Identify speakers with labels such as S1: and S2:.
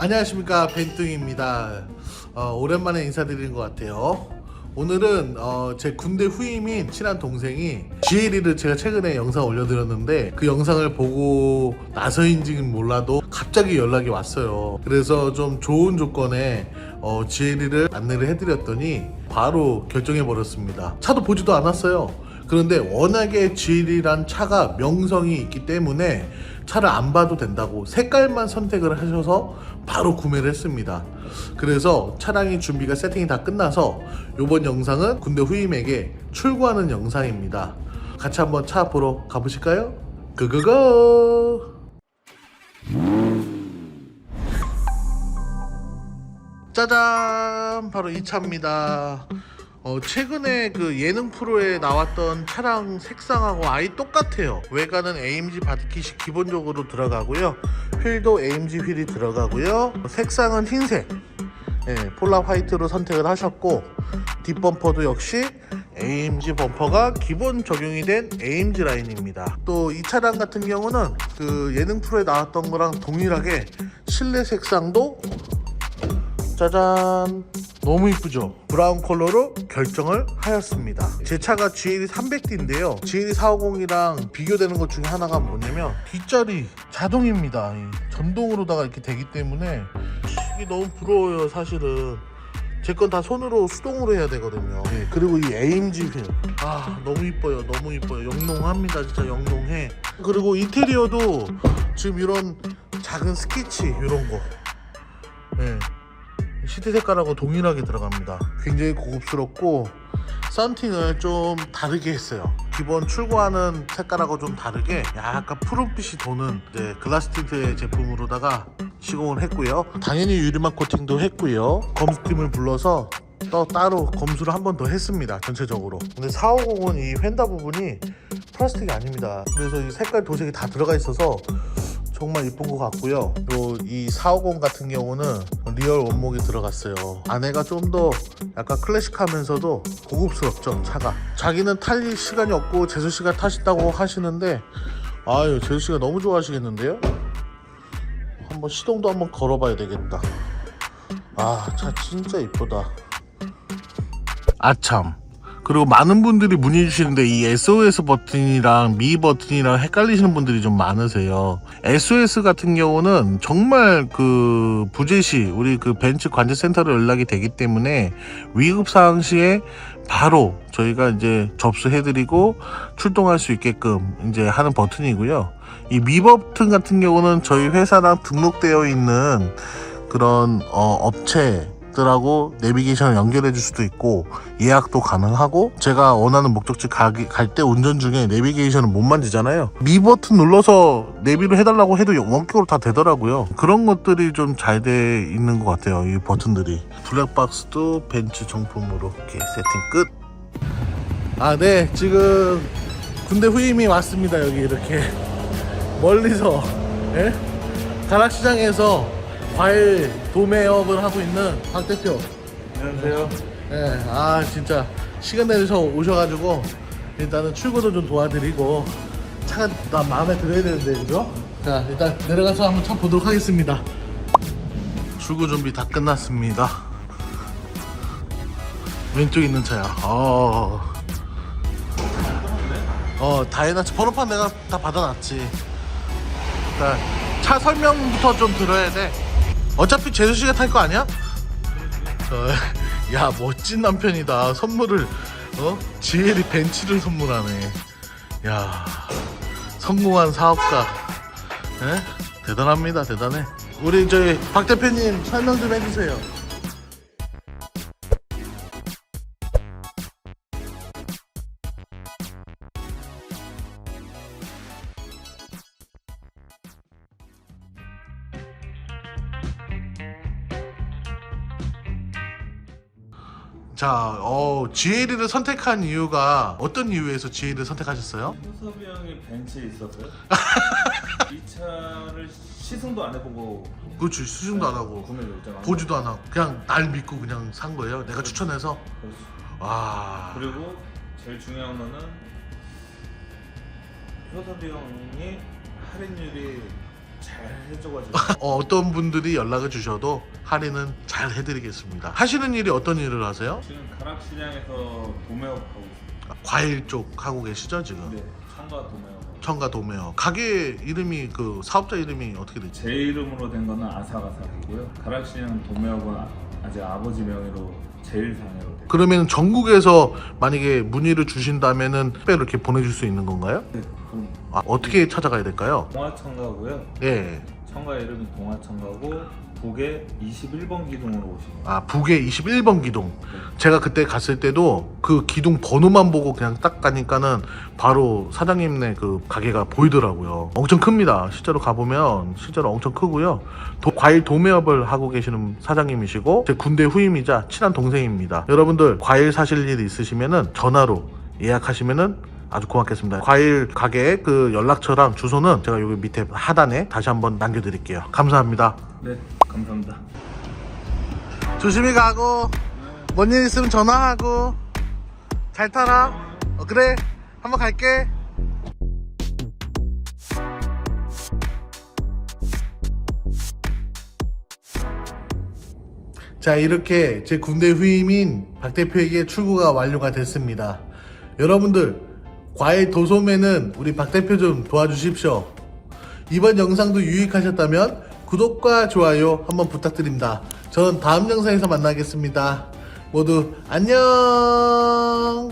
S1: 안녕하십니까 벤뚱입니다. 어, 오랜만에 인사드리는 것 같아요. 오늘은 어, 제 군대 후임인 친한 동생이 GLE를 제가 최근에 영상 올려드렸는데 그 영상을 보고 나서인지는 몰라도 갑자기 연락이 왔어요. 그래서 좀 좋은 조건에 어, GLE를 안내를 해드렸더니 바로 결정해 버렸습니다. 차도 보지도 않았어요. 그런데 워낙에 GL이란 차가 명성이 있기 때문에 차를 안 봐도 된다고 색깔만 선택을 하셔서 바로 구매를 했습니다. 그래서 차량이 준비가 세팅이 다 끝나서 이번 영상은 군대 후임에게 출고하는 영상입니다. 같이 한번 차 보러 가보실까요? 고고고! 짜잔! 바로 이 차입니다. 어, 최근에 그 예능 프로에 나왔던 차량 색상하고 아예 똑같아요. 외관은 AMG 바디킷이 기본적으로 들어가고요. 휠도 AMG 휠이 들어가고요. 색상은 흰색. 예, 폴라 화이트로 선택을 하셨고 뒷범퍼도 역시 AMG 범퍼가 기본 적용이 된 AMG 라인입니다. 또 이 차량 같은 경우는 그 예능 프로에 나왔던 거랑 동일하게 실내 색상도 짜잔 너무 이쁘죠? 브라운 컬러로 결정을 하였습니다. 제 차가 GLE 300D인데요. GLE 450이랑 비교되는 것 중에 하나가 뭐냐면 뒷자리 자동입니다. 이 전동으로다가 이렇게 되기 때문에 이게 너무 부러워요 사실은. 제 건 다 손으로 수동으로 해야 되거든요. 예, 그리고 이 AMG 휠 아 너무 이뻐요 너무 이뻐요. 영롱합니다 진짜 영롱해. 그리고 인테리어도 지금 이런 작은 스케치 이런 거. 예. 시트 색깔하고 동일하게 들어갑니다. 굉장히 고급스럽고 썬팅을 좀 다르게 했어요. 기본 출고하는 색깔하고 좀 다르게 약간 푸른빛이 도는 글라스 틴트의 제품으로다가 시공을 했고요. 당연히 유리막 코팅도 했고요. 검수팀을 불러서 또 따로 검수를 한 번 더 했습니다. 전체적으로. 근데 450은 이 휀다 부분이 플라스틱이 아닙니다. 그래서 이 색깔 도색이 다 들어가 있어서 정말 이쁜 것 같고요. 또 이 450 같은 경우는 리얼 원목이 들어갔어요. 안에가 좀 더 약간 클래식하면서도 고급스럽죠 차가. 자기는 탈 시간이 없고 재수 씨가 타신다고 하시는데 아유 재수 씨가 너무 좋아하시겠는데요? 한번 시동도 한번 걸어봐야 되겠다. 아 차 진짜 이쁘다. 아참. 그리고 많은 분들이 문의 주시는데 이 SOS 버튼이랑 미 버튼이랑 헷갈리시는 분들이 좀 많으세요. SOS 같은 경우는 정말 그 부재시 우리 그 벤츠 관제 센터로 연락이 되기 때문에 위급 상황 시에 바로 저희가 이제 접수해드리고 출동할 수 있게끔 이제 하는 버튼이고요. 이 미 버튼 같은 경우는 저희 회사랑 등록되어 있는 그런 어, 업체 들하고 내비게이션을 연결해 줄 수도 있고 예약도 가능하고 제가 원하는 목적지 갈 때 운전 중에 내비게이션을 못 만지잖아요. 미 버튼 눌러서 내비를 해달라고 해도 원격으로 다 되더라고요. 그런 것들이 좀 잘 돼 있는 것 같아요 이 버튼들이. 블랙박스도 벤츠 정품으로 이렇게 세팅 끝 아 네 지금 군대 후임이 왔습니다 여기 이렇게. 멀리서 예? 가락시장에서 과일 도매 업을 하고 있는 박 대표.
S2: 안녕하세요.
S1: 예, 아 진짜 시간 내서 오셔가지고 일단은 출고도 좀 도와드리고 차가 나 마음에 들어야 되는데 그죠? 자 일단 내려가서 한번 차 보도록 하겠습니다. 출고 준비 다 끝났습니다. 왼쪽에 있는 차야. 어. 어 다이나츠 번호판 내가 다 받아놨지. 일단 차 설명부터 좀 들어야 돼. 어차피 재수 씨가 탈 거 아니야? 어, 야 멋진 남편이다. 선물을 어 지엘이 벤츠를 선물하네. 야 성공한 사업가. 에? 대단합니다. 대단해. 우리 저희 박 대표님 설명 좀 해주세요. 자, 어, GLE를 선택한 이유가 어떤 이유에서 GLE를 선택하셨어요?
S2: 효섭이 형이 벤츠에 있었어요. 이 차를 시승도 안 해보고
S1: 그렇지, 수중도 안 하고
S2: 구매 결정한
S1: 보지도 안 하고 그냥 날 믿고 그냥 산 거예요. 내가 추천해서.
S2: 거예요.
S1: 와,
S2: 그리고 제일 중요한 거는 효섭이 형이 할인율이 잘 해줘가지고
S1: 어, 어떤 분들이 연락을 주셔도 할인은 잘 해드리겠습니다. 하시는 일이 어떤 일을 하세요?
S2: 지금 가락시장에서 도매업 하고 있습니다.
S1: 아, 과일 쪽 하고 계시죠 지금?
S2: 네, 청가 도매업.
S1: 청가 도매요. 가게 이름이 그 사업자 이름이 어떻게 되지?
S2: 제 이름으로 된 거는 아삭아삭이고요. 가락시장 도매업은 아- 아직 아버지 명의로 제일 상해로 돼.
S1: 그러면 전국에서 만약에 문의를 주신다면은 택배로 이렇게 보내줄 수 있는 건가요? 아, 어떻게 찾아가야 될까요?
S2: 동화청가고요.
S1: 예.
S2: 청가 이름이 동화청가고 북에 21번 기둥으로 오시면
S1: 아 북에 21번 기둥.
S2: 네.
S1: 제가 그때 갔을 때도 그 기둥 번호만 보고 그냥 딱 가니까는 바로 사장님네 그 가게가 보이더라고요. 엄청 큽니다. 실제로 가보면 실제로 엄청 크고요. 도- 과일 도매업을 하고 계시는 사장님이시고 제 군대 후임이자 친한 동생입니다. 여러분들 과일 사실 일 있으시면은 전화로 예약하시면은 아주 고맙겠습니다. 과일 가게 그 연락처랑 주소는 제가 여기 밑에 하단에 다시 한번 남겨드릴게요. 감사합니다.
S2: 네, 감사합니다.
S1: 조심히 가고 뭔 일 있으면 전화하고 잘 타라 어, 그래 한번 갈게 자 이렇게 제 군대 후임인 박 대표에게 출고가 완료가 됐습니다 여러분들 과일 도소매는 우리 박 대표 좀 도와주십시오 이번 영상도 유익하셨다면 구독과 좋아요 한번 부탁드립니다. 저는 다음 영상에서 만나겠습니다. 모두 안녕!